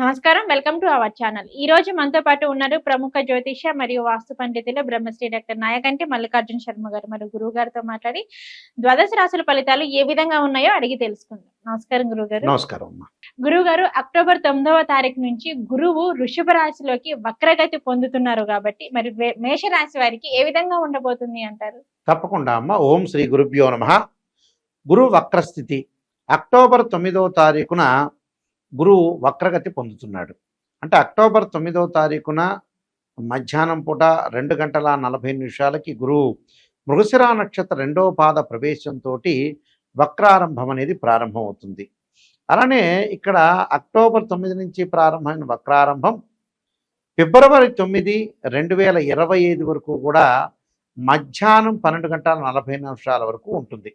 నమస్కారం. Welcome to our channel. ఈ రోజు మనతో పాటు ఉన్నారు ప్రముఖ జ్యోతిష మరియు వాస్తు పండితులు బ్రహ్మశ్రీ డాక్టర్ నాయకంటి మల్లికార్జున శర్మ గారు. మరియు గురువు గారితో మాట్లాడి ద్వాదశ రాశుల ఫలితాలు ఏ విధంగా ఉన్నాయో అడిగి తెలుసుకుందాం. నమస్కారం గురువు గారు. నమస్కారం గురువు గారు అక్టోబర్ తొమ్మిదవ తారీఖు నుంచి గురువు వృషభ రాశిలోకి వక్రగతి పొందుతున్నారు కాబట్టి మరి మేష రాశి వారికి ఏ విధంగా ఉండబోతుంది అంటారు? తప్పకుండా అమ్మ. ఓం శ్రీ గురుభ్యో నమ. గురు వక్రస్థితి. అక్టోబర్ తొమ్మిదవ తారీఖున గురువు వక్రగతి పొందుతున్నాడు. అంటే అక్టోబర్ తొమ్మిదవ తారీఖున మధ్యాహ్నం పూట రెండు గంటల నలభై నిమిషాలకి గురువు మృగశిరా నక్షత్ర రెండవ పాద ప్రవేశంతో వక్రారంభం అనేది ప్రారంభమవుతుంది. అలానే ఇక్కడ అక్టోబర్ తొమ్మిది నుంచి ప్రారంభమైన వక్రారంభం ఫిబ్రవరి తొమ్మిది రెండు వేల ఇరవై ఐదు వరకు కూడా మధ్యాహ్నం పన్నెండు గంటల నలభై నిమిషాల వరకు ఉంటుంది.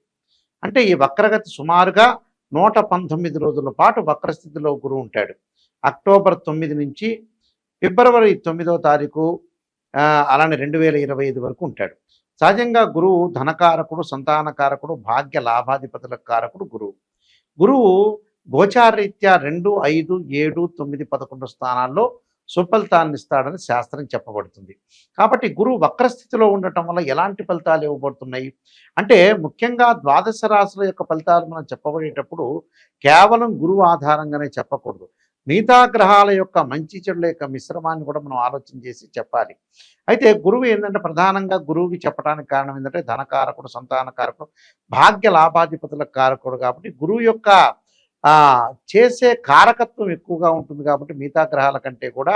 అంటే ఈ వక్రగతి సుమారుగా నూట పంతొమ్మిది రోజుల పాటు వక్రస్థితిలో గురువు ఉంటాడు. అక్టోబర్ తొమ్మిది నుంచి ఫిబ్రవరి తొమ్మిదవ తారీఖు అలానే రెండు వేల ఇరవై ఐదు వరకు ఉంటాడు. సహజంగా గురువు ధనకారకుడు సంతానకారకుడు భాగ్య లాభాధిపతుల కారకుడు గురువు. గురువు గోచారరీత్యా రెండు ఐదు ఏడు తొమ్మిది పదకొండు స్థానాల్లో సుఫలితాన్ని ఇస్తాడని శాస్త్రం చెప్పబడుతుంది. కాబట్టి గురువు వక్రస్థితిలో ఉండటం వల్ల ఎలాంటి ఫలితాలు ఇవ్వబడుతున్నాయి? అంటే ముఖ్యంగా ద్వాదశ రాశుల యొక్క ఫలితాలు మనం చెప్పబడేటప్పుడు కేవలం గురువు ఆధారంగానే చెప్పకూడదు. మిగతా గ్రహాల యొక్క మంచి చెడుల యొక్క మిశ్రమాన్ని కూడా మనం ఆలోచన చేసి చెప్పాలి. అయితే గురువు ఏంటంటే ప్రధానంగా గురువుకి చెప్పడానికి కారణం ఏంటంటే ధనకారకుడు సంతానకారకుడు భాగ్య లాభాధిపతుల కారకుడు కాబట్టి గురువు యొక్క చేసే కారకత్వం ఎక్కువగా ఉంటుంది కాబట్టి మిగతా గ్రహాల కంటే కూడా.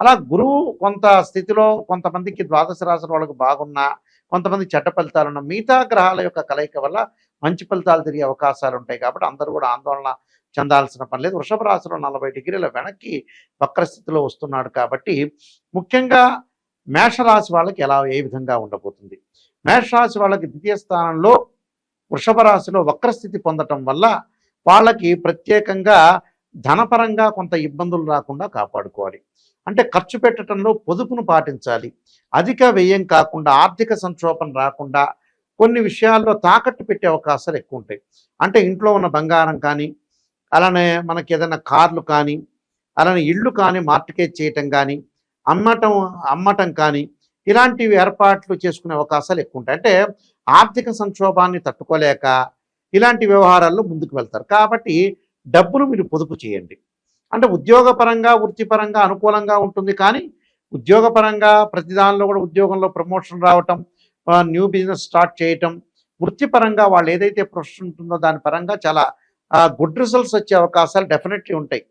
అలా గురువు కొంత స్థితిలో కొంతమందికి ద్వాదశ రాశుల వాళ్ళకి బాగున్నా కొంతమంది చెడ్డ ఫలితాలు ఉన్న మిగతా గ్రహాల యొక్క కలయిక వల్ల మంచి ఫలితాలు తిరిగే అవకాశాలు ఉంటాయి కాబట్టి అందరూ కూడా ఆందోళన చెందాల్సిన పని లేదు. వృషభ రాశిలో నలభై డిగ్రీల వెనక్కి వక్రస్థితిలో వస్తున్నాడు కాబట్టి ముఖ్యంగా మేషరాశి వాళ్ళకి ఎలా ఏ విధంగా ఉండబోతుంది? మేషరాశి వాళ్ళకి ద్వితీయ స్థానంలో వృషభ రాశిలో వక్రస్థితి పొందటం వల్ల వాళ్ళకి ప్రత్యేకంగా ధనపరంగా కొంత ఇబ్బందులు రాకుండా కాపాడుకోవాలి. అంటే ఖర్చు పెట్టడంలో పొదుపును పాటించాలి. అధిక వ్యయం కాకుండా ఆర్థిక సంక్షోభం రాకుండా కొన్ని విషయాల్లో తాకట్టు పెట్టే అవకాశాలు ఎక్కువ ఉంటాయి. అంటే ఇంట్లో ఉన్న బంగారం కానీ అలానే మనకి ఏదైనా కార్లు కానీ అలానే ఇళ్ళు కానీ మార్టికేజ్ చేయటం కానీ అమ్మటం అమ్మటం కానీ ఇలాంటివి ఏర్పాట్లు చేసుకునే అవకాశాలు ఎక్కువ ఉంటాయి. అంటే ఆర్థిక సంక్షోభాన్ని తట్టుకోలేక ఇలాంటి వ్యవహారాల్లో ముందుకు వెళ్తారు. కాబట్టి డబ్బును మీరు పొదుపు చేయండి. అంటే ఉద్యోగపరంగా వృత్తిపరంగా అనుకూలంగా ఉంటుంది కానీ ఉద్యోగపరంగా ప్రతి దానిలో కూడా ఉద్యోగంలో ప్రమోషన్ రావటం న్యూ బిజినెస్ స్టార్ట్ చేయటం వృత్తిపరంగా వాళ్ళు ఏదైతే ప్రొఫెషన్ ఉంటుందో దాని పరంగా చాలా గుడ్ రిజల్ట్స్ వచ్చే అవకాశాలు డెఫినెట్లీ ఉంటాయి.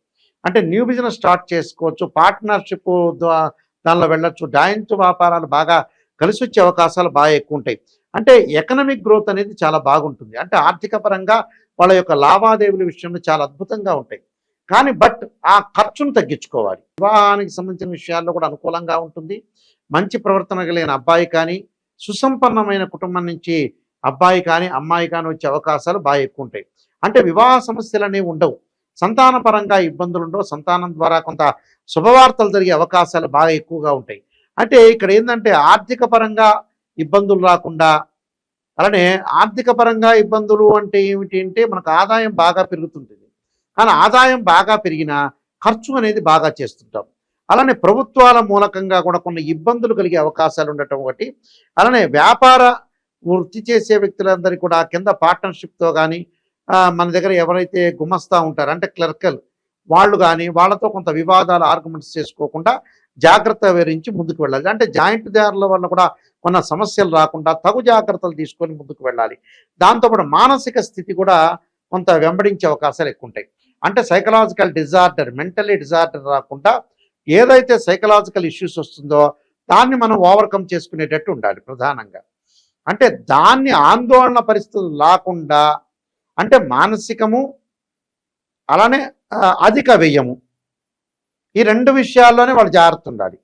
అంటే న్యూ బిజినెస్ స్టార్ట్ చేసుకోవచ్చు పార్ట్నర్షిప్ దానిలో వెళ్ళొచ్చు డాయింట్ వ్యాపారాలు బాగా కలిసి వచ్చే అవకాశాలు బాగా ఎక్కువ ఉంటాయి. అంటే ఎకనమిక్ గ్రోత్ అనేది చాలా బాగుంటుంది. అంటే ఆర్థిక పరంగా వాళ్ళ యొక్క లావాదేవీల విషయంలో చాలా అద్భుతంగా ఉంటాయి. కానీ బట్ ఆ ఖర్చును తగ్గించుకోవాలి. వివాహానికి సంబంధించిన విషయాల్లో కూడా అనుకూలంగా ఉంటుంది. మంచి ప్రవర్తన కలిగిన అబ్బాయి కానీ సుసంపన్నమైన కుటుంబం నుంచి అబ్బాయి కానీ అమ్మాయి కానీ వచ్చే అవకాశాలు బాగా ఎక్కువ ఉంటాయి. అంటే వివాహ సమస్యలు అనేవి ఉండవు. సంతాన పరంగా ఇబ్బందులు ఉండవు. సంతానం ద్వారా కొంత శుభవార్తలు జరిగే అవకాశాలు బాగా ఎక్కువగా ఉంటాయి. అంటే ఇక్కడ ఏంటంటే ఆర్థిక పరంగా ఇబ్బందులు రాకుండా. అలానే ఆర్థిక పరంగా ఇబ్బందులు అంటే ఏమిటి అంటే మనకు ఆదాయం బాగా పెరుగుతుంటుంది. కానీ ఆదాయం బాగా పెరిగినా ఖర్చు అనేది బాగా చేస్తుంటాం. అలానే ప్రభుత్వాల మూలకంగా కూడా కొన్ని ఇబ్బందులు కలిగే అవకాశాలు ఉండటం ఒకటి. అలానే వ్యాపార వృత్తి చేసే వ్యక్తులందరికీ కూడా కింద పార్ట్నర్షిప్తో కానీ మన దగ్గర ఎవరైతే గుమస్తా ఉంటారు అంటే క్లర్కల్ వాళ్ళు కానీ వాళ్ళతో కొంత వివాదాలు ఆర్గ్యుమెంట్స్ చేసుకోకుండా జాగ్రత్త వివరించి ముందుకు వెళ్ళాలి. అంటే జాయింట్ దారుల వల్ల కూడా కొన్ని సమస్యలు రాకుండా తగు జాగ్రత్తలు తీసుకొని ముందుకు వెళ్ళాలి. దాంతోపాటు మానసిక స్థితి కూడా కొంత వెంబడించే అవకాశాలు ఎక్కువ ఉంటాయి. అంటే సైకలాజికల్ డిజార్డర్ మెంటలీ డిజార్డర్ రాకుండా ఏదైతే సైకలాజికల్ ఇష్యూస్ వస్తుందో దాన్ని మనం ఓవర్కమ్ చేసుకునేటట్టు ఉండాలి ప్రధానంగా. అంటే దాన్ని ఆందోళన పరిస్థితులు రాకుండా అంటే మానసికము అలానే అధిక వ్యయము ఈ రెండు విషయాల్లోనే వాళ్ళు జాగ్రత్త ఉండాలి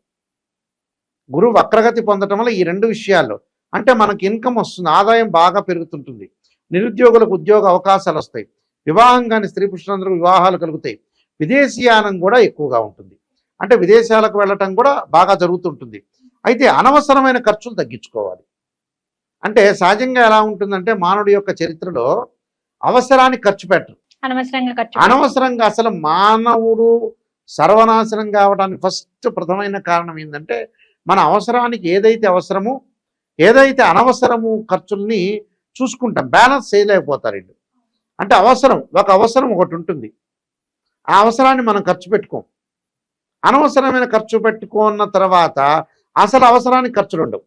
గురువు వక్రగతి పొందటం వల్ల ఈ రెండు విషయాల్లో అంటే మనకి ఇన్కమ్ వస్తుంది ఆదాయం బాగా పెరుగుతుంటుంది నిరుద్యోగులకు ఉద్యోగ అవకాశాలు వస్తాయి వివాహం కాని స్త్రీ పురుషులందరూ వివాహాలు కలుగుతాయి విదేశీయానం కూడా ఎక్కువగా ఉంటుంది. అంటే విదేశాలకు వెళ్ళటం కూడా బాగా జరుగుతుంటుంది. అయితే అనవసరమైన ఖర్చులు తగ్గించుకోవాలి. అంటే సహజంగా ఎలా ఉంటుందంటే మానవుడి యొక్క చరిత్రలో అవసరానికి ఖర్చు పెట్టరు. అనవసరంగా అసలు మానవుడు సర్వనాశనం కావడానికి ఫస్ట్ ప్రథమైన కారణం ఏంటంటే మన అవసరానికి ఏదైతే అవసరమో ఏదైతే అనవసరము ఖర్చుల్ని చూసుకుంటాం. బ్యాలెన్స్ చేయలేకపోతారు వీళ్ళు. అంటే అవసరం ఒక అవసరం ఒకటి ఉంటుంది. ఆ అవసరాన్ని మనం ఖర్చు పెట్టుకోం. అనవసరమైన ఖర్చు పెట్టుకున్న తర్వాత అసలు అవసరానికి ఖర్చులు ఉండవు.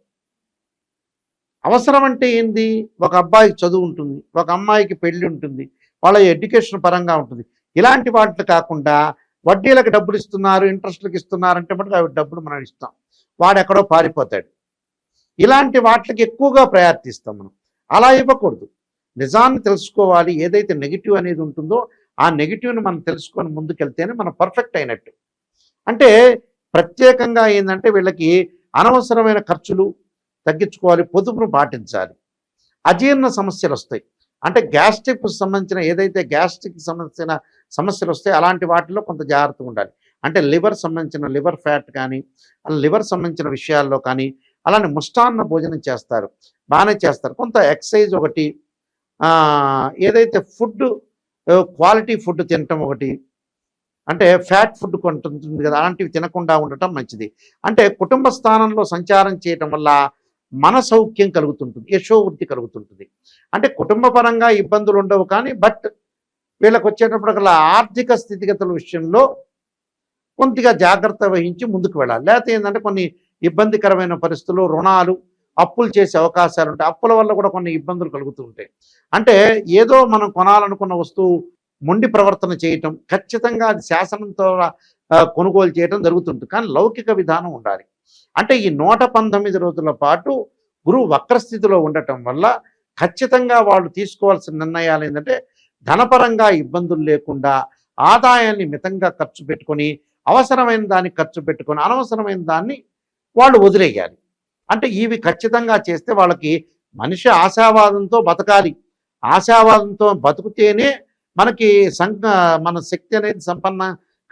అవసరం అంటే ఏంది? ఒక అబ్బాయికి చదువు ఉంటుంది ఒక అమ్మాయికి పెళ్ళి ఉంటుంది వాళ్ళ ఎడ్యుకేషన్ పరంగా ఉంటుంది. ఇలాంటి వాటిని కాకుండా వడ్డీలకు డబ్బులు ఇస్తున్నారు ఇంట్రెస్ట్లకు ఇస్తున్నారు అంటే మటుకు అవి డబ్బులు మనం ఇస్తాం. వాడు ఎక్కడో పారిపోతాడు. ఇలాంటి వాటికి ఎక్కువగా ప్రయత్నిస్తాం మనం. అలా ఇవ్వకూడదు. నిజాన్ని తెలుసుకోవాలి. ఏదైతే నెగిటివ్ అనేది ఉంటుందో ఆ నెగిటివ్ని మనం తెలుసుకొని ముందుకెళ్తేనే మనం పర్ఫెక్ట్ అయినట్టు. అంటే ప్రత్యేకంగా ఏంటంటే వీళ్ళకి అనవసరమైన ఖర్చులు తగ్గించుకోవాలి పొదుపును పాటించాలి. అజీర్ణ సమస్యలు వస్తాయి అంటే గ్యాస్ట్రిక్ సంబంధించిన ఏదైతే గ్యాస్ట్రిక్ సంబంధించిన సమస్యలు వస్తే అలాంటి వాటిలో కొంత జాగ్రత్తగా ఉండాలి. అంటే లివర్ సంబంధించిన లివర్ ఫ్యాట్ కానీ లివర్ సంబంధించిన విషయాల్లో కానీ అలానే ముష్టాన్న భోజనం చేస్తారు. బాగానే చేస్తారు. కొంత ఎక్సైజ్ ఒకటి ఏదైతే ఫుడ్ క్వాలిటీ ఫుడ్ తినటం ఒకటి అంటే ఫ్యాట్ ఫుడ్ కొంటుంది కదా అలాంటివి తినకుండా ఉండటం మంచిది. అంటే కుటుంబ స్థానంలో సంచారం చేయటం వల్ల మన సౌఖ్యం కలుగుతుంటుంది యశోవృద్ధి కలుగుతుంటుంది. అంటే కుటుంబ పరంగా ఇబ్బందులు ఉండవు కానీ బట్ వీళ్ళకి వచ్చేటప్పటికల్లా ఆర్థిక స్థితిగతుల విషయంలో కొద్దిగా జాగ్రత్త వహించి ముందుకు వెళ్ళాలి. లేకపోతే ఏంటంటే కొన్ని ఇబ్బందికరమైన పరిస్థితులు రుణాలు అప్పులు చేసే అవకాశాలు ఉంటాయి. అప్పుల వల్ల కూడా కొన్ని ఇబ్బందులు కలుగుతూ ఉంటాయి. అంటే ఏదో మనం కొనాలనుకున్న వస్తువు మొండి ప్రవర్తన చేయటం ఖచ్చితంగా అది శాసనంతో కొనుగోలు చేయటం జరుగుతుంది కానీ లౌకిక విధానం ఉండాలి. అంటే ఈ నూట పంతొమ్మిది రోజుల పాటు గురువు వక్రస్థితిలో ఉండటం వల్ల ఖచ్చితంగా వాళ్ళు తీసుకోవాల్సిన నిర్ణయాలు ఏంటంటే ధనపరంగా ఇబ్బందులు లేకుండా ఆదాయాన్ని మితంగా ఖర్చు పెట్టుకొని అవసరమైన దాన్ని ఖర్చు పెట్టుకొని అనవసరమైన దాన్ని వాళ్ళు వదిలేయాలి. అంటే ఇవి ఖచ్చితంగా చేస్తే వాళ్ళకి మనిషి ఆశావాదంతో బతకాలి. ఆశావాదంతో బతుకుతేనే మనకి సంఘ మన శక్తి అనేది సంపన్న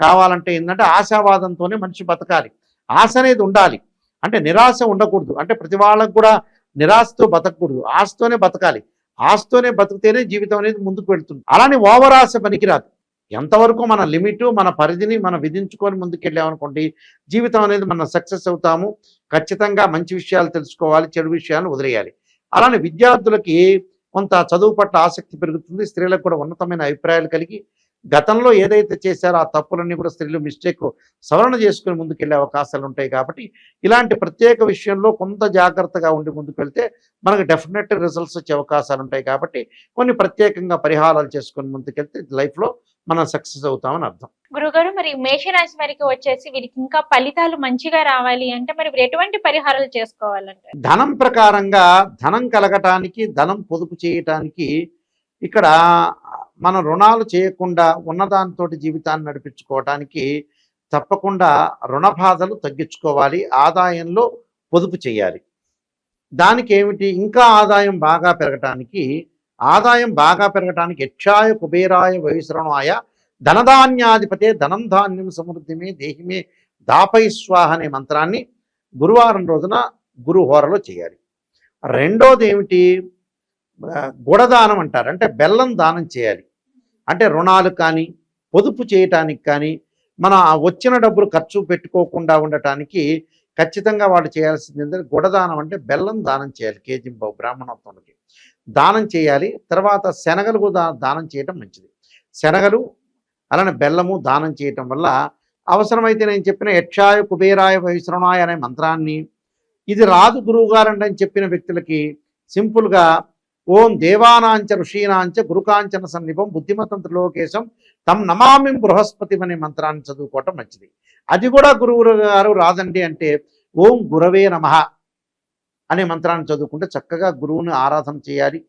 కావాలంటే ఏంటంటే ఆశావాదంతోనే మనిషి బతకాలి. ఆశ అనేది ఉండాలి. అంటే నిరాశ ఉండకూడదు. అంటే ప్రతి వాళ్ళకు కూడా నిరాశతో బతకూడదు ఆశతోనే బతకాలి. ఆశతోనే బతికితేనే జీవితం అనేది ముందుకు వెళ్తుంది. అలానే ఓవర్ ఆశ పనికిరాదు. ఎంతవరకు మన లిమిట్ మన పరిధిని మనం విధించుకొని ముందుకెళ్ళామనుకోండి జీవితం అనేది మనం సక్సెస్ అవుతాము. ఖచ్చితంగా మంచి విషయాలు తెలుసుకోవాలి చెడు విషయాలను వదిలేయాలి. అలానే విద్యార్థులకి కొంత చదువు పట్ల ఆసక్తి పెరుగుతుంది. స్త్రీలకు కూడా ఉన్నతమైన అభిప్రాయాలు కలిగి గతంలో ఏదైతే చేశారో ఆ తప్పులన్నీ కూడా స్త్రీలు మిస్టేక్ సవరణ చేసుకుని ముందుకెళ్ళే అవకాశాలు ఉంటాయి కాబట్టి ఇలాంటి ప్రత్యేక విషయంలో కొంత జాగ్రత్తగా ఉండి ముందుకు వెళ్తే మనకు డెఫినెట్ రిజల్ట్స్ వచ్చే అవకాశాలు ఉంటాయి కాబట్టి కొన్ని ప్రత్యేకంగా పరిహారాలు చేసుకొని ముందుకెళ్తే లైఫ్లో మనం సక్సెస్ అవుతామని అర్థం. గురుగారు మరి మేషరాశి వారికి వచ్చేసి వీరికి ఇంకా ఫలితాలు మంచిగా రావాలి అంటే మరి ఎటువంటి పరిహారాలు చేసుకోవాలంటే ధనం ప్రకారంగా ధనం కలగటానికి ధనం పొదుపు చేయటానికి ఇక్కడ మనం రుణాలు చేయకుండా ఉన్నదానితో జీవితాన్ని నడిపించుకోవటానికి తప్పకుండా రుణ బాధలు తగ్గించుకోవాలి ఆదాయంలో పొదుపు చేయాలి. దానికి ఏమిటి? ఇంకా ఆదాయం బాగా పెరగటానికి ఆదాయం బాగా పెరగటానికి యక్షాయ కుబేరాయ వైశ్రణాయ ధనధాన్యాధిపతే ధనం ధాన్యం సమృద్ధిమే దేహిమే దాపై స్వాహ అనే మంత్రాన్ని గురువారం రోజున గురుహోరలో చేయాలి. రెండోది ఏమిటి? గుడదానం అంటారు. అంటే బెల్లం దానం చేయాలి. అంటే రుణాలు కానీ పొదుపు చేయటానికి కానీ మన ఆ వచ్చిన డబ్బులు ఖర్చు పెట్టుకోకుండా ఉండటానికి ఖచ్చితంగా వాళ్ళు చేయాల్సింది ఏంటంటే గుడదానం అంటే బెల్లం దానం చేయాలి కేజీ బావు బ్రాహ్మణోత్వంకి దానం చేయాలి తర్వాత శనగలు కూడా దానం చేయటం మంచిది. శనగలు అలానే బెల్లము దానం చేయటం వల్ల అవసరమైతే నేను చెప్పిన యక్షాయ కుబేరాయ వైశ్రవణాయ అనే మంత్రాన్ని ఇది రాదు గురువుగారండి అని చెప్పిన వ్యక్తులకి సింపుల్గా ఓం దేవానాంచ ఋషీనాంచ గురుకాంచన సన్నిపం బుద్ధిమతం త్రిలోకేశం తమ్ నమామిం బృహస్పతి అనే మంత్రాన్ని చదువుకోవటం మంచిది. అది కూడా గురువు గారు రాదండి అంటే ఓం గురవే నమః అనే మంత్రాన్ని చదువుకుంటే చక్కగా గురువుని ఆరాధన చేయాలి.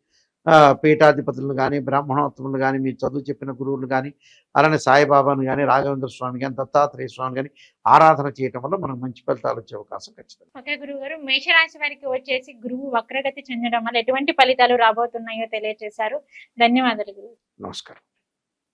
పీఠాధిపతులను కానీ బ్రాహ్మణోత్తములు కానీ మీరు చదువు చెప్పిన గురువులు కానీ అలానే సాయిబాబాను కానీ రాఘవేంద్ర స్వామి కానీ దత్తాత్రేయ స్వామి కానీ ఆరాధన చేయటం వల్ల మనకు మంచి ఫలితాలు వచ్చే అవకాశం ఖచ్చితంగా ఓకే గురువు గారు మేషరాశి వారికి వచ్చేసి గురువు వక్రగతి చెందడం వల్ల ఎటువంటి ఫలితాలు రాబోతున్నాయో తెలియజేశారు ధన్యవాదాలు గురువు. నమస్కారం.